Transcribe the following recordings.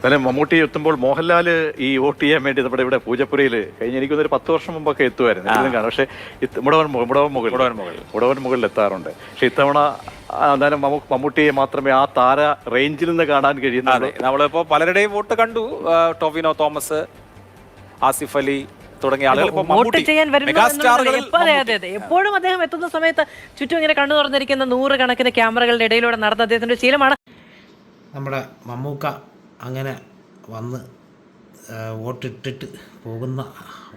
എന്നാലും മമ്മൂട്ടി എത്തുമ്പോൾ മോഹൻലാൽ ഈ വോട്ട് ചെയ്യാൻ വേണ്ടി നമ്മുടെ ഇവിടെ പൂജപ്പുരയിൽ കഴിഞ്ഞ എനിക്കൊന്നൊരു പത്ത് വർഷം മുമ്പൊക്കെ എത്തുമായിരുന്നു. കാണും പക്ഷേ മുടവൻ മുകൾ മുടവൻ മുകളിൽ. മുടവൻ മുകളിൽ. മുടവൻ മുകളിൽ എത്താറുണ്ട്. പക്ഷെ ഇത്തവണ എന്തായാലും മമ്മൂ- മമ്മൂട്ടിയെ മാത്രമേ ആ താര റേഞ്ചിൽ നിന്ന് കാണാൻ കഴിയുന്നുള്ളൂ. നമ്മളിപ്പോൾ നമ്മളിപ്പോ പലരുടെയും വോട്ട് കണ്ടു. ടോവിനോ തോമസ് ആസിഫ് അലി തുടങ്ങിയ ആളുകൾ. എപ്പോഴും അദ്ദേഹം എത്തുന്ന സമയത്ത് ചുറ്റും ഇങ്ങനെ കണ്ണു തുറന്നിരിക്കുന്ന നൂറുകണക്കിന് ക്യാമറകളുടെ ഇടയിലൂടെ നടന്ന അദ്ദേഹത്തിന്റെ ശീലമാണ്. നമ്മുടെ മമ്മൂക്ക അങ്ങനെ വന്ന് വോട്ടിട്ടിട്ട് പോകുന്ന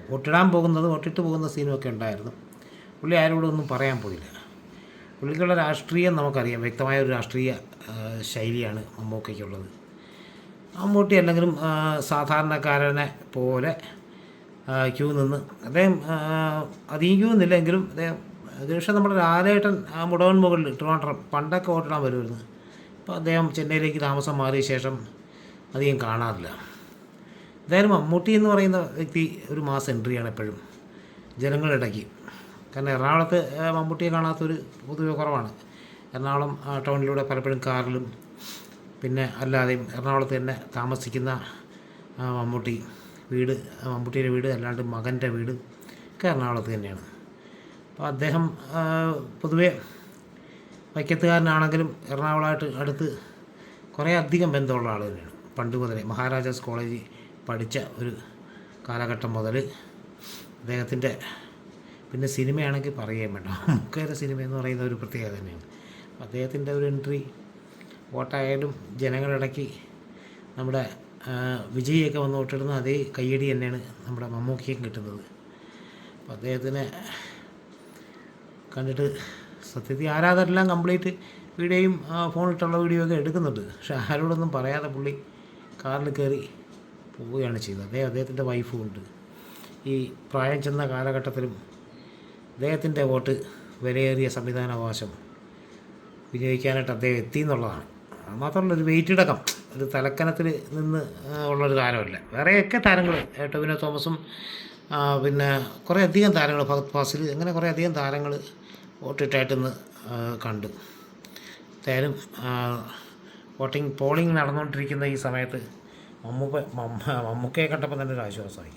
വോട്ടിടാൻ പോകുന്നത് വോട്ടിട്ട് പോകുന്ന സീനുമൊക്കെ ഉണ്ടായിരുന്നു. പുള്ളി ആരോടൊന്നും പറയാൻ പോയില്ല. പുള്ളിക്കുള്ള രാഷ്ട്രീയം നമുക്കറിയാം. വ്യക്തമായ ഒരു രാഷ്ട്രീയ ശൈലിയാണ് മമ്മൂക്കയ്ക്കുള്ളത്. മമ്മൂട്ടി അല്ലെങ്കിലും സാധാരണക്കാരനെ പോലെ ക്യൂ നിന്ന് അദ്ദേഹം അധികം ക്യൂ നിന്നില്ലെങ്കിലും അദ്ദേഹം പക്ഷേ നമ്മുടെ ലാലേട്ടൻ മുടവൻ മുകളിൽ ട്രിവാൻഡ്രം പണ്ടൊക്കെ വോട്ടിടാൻ വരുമായിരുന്നു. അപ്പോൾ അദ്ദേഹം ചെന്നൈയിലേക്ക് താമസം മാറിയ ശേഷം അധികം കാണാറില്ല. എന്തായാലും മമ്മൂട്ടി എന്ന് പറയുന്ന വ്യക്തി ഒരു മാസം എൻട്രിയാണ് എപ്പോഴും. ജനങ്ങളുടെ ഇടയ്ക്ക്. കാരണം എറണാകുളത്ത് മമ്മൂട്ടിയെ കാണാത്തൊരു പൊതുവെ കുറവാണ്. എറണാകുളം ടൗണിലൂടെ പലപ്പോഴും കാറിലും പിന്നെ അല്ലാതെയും എറണാകുളത്ത് തന്നെ താമസിക്കുന്ന മമ്മൂട്ടി. വീട് മമ്മൂട്ടിയുടെ വീട് അല്ലാണ്ട് മകന്റെ വീട് ഒക്കെ എറണാകുളത്ത് തന്നെയാണ്. അപ്പോൾ അദ്ദേഹം പൊതുവേ വൈക്കത്തുകാരനാണെങ്കിലും എറണാകുളമായിട്ട് അടുത്ത് കുറേ അധികം ബന്ധമുള്ള ആൾ തന്നെയാണ്. പണ്ട് മുതലേ മഹാരാജാസ് കോളേജിൽ പഠിച്ച ഒരു കാലഘട്ടം മുതൽ അദ്ദേഹത്തിന്റെ പിന്നെ സിനിമയാണെങ്കിൽ പറയുകയും വേണ്ട. മുക്കേര സിനിമ എന്ന് പറയുന്ന ഒരു പ്രത്യേകത തന്നെയാണ്. അദ്ദേഹത്തിന്റെ ഒരു എൻട്രി വോട്ടായാലും ജനങ്ങളിടയ്ക്ക് നമ്മുടെ വിജയിയൊക്കെ വന്ന് വോട്ടിടുന്ന അതേ കയ്യടി തന്നെയാണ് നമ്മുടെ മമ്മൂക്കിയും കിട്ടുന്നത്. അപ്പോൾ അദ്ദേഹത്തിനെ കണ്ടിട്ട് സത്യത്തിൽ ആരാധരെല്ലാം കംപ്ലീറ്റ് വീഡിയോയും ഫോണിട്ടുള്ള വീഡിയോ ഒക്കെ എടുക്കുന്നുണ്ട്. പക്ഷെ ആരോടൊന്നും പറയാതെ പുള്ളി കാറിൽ കയറി പോവുകയാണ് ചെയ്തത്. അദ്ദേഹം അദ്ദേഹത്തിന്റെ വൈഫും ഉണ്ട് ഈ പ്രായം ചെന്ന കാലഘട്ടത്തിലും അദ്ദേഹത്തിന്റെ വോട്ട് വിലയേറിയ സംവിധാനാവകാശം വിനിയോഗിക്കാനായിട്ട് അദ്ദേഹം എത്തി എന്നുള്ളതാണ്. മാത്രമല്ല ഒരു വെയിറ്റ് അടക്കം ഒരു തലക്കനത്തിൽ നിന്ന് ഉള്ളൊരു താരമല്ല. വേറെയൊക്കെ താരങ്ങൾ ടൊവിനോ തോമസും പിന്നെ കുറേ അധികം താരങ്ങൾ ഭഗത് ഫാസിൽ അങ്ങനെ കുറേ അധികം താരങ്ങൾ വോട്ടിട്ടായിട്ടൊന്ന് കണ്ടു. എന്തായാലും വോട്ടിംഗ് പോളിംഗ് നടന്നുകൊണ്ടിരിക്കുന്ന ഈ സമയത്ത് മമ്മൂക്ക മമ്മ മമ്മൂക്കയെ കണ്ടപ്പോൾ തന്നെ ഒരു ആശ്വാസമായി.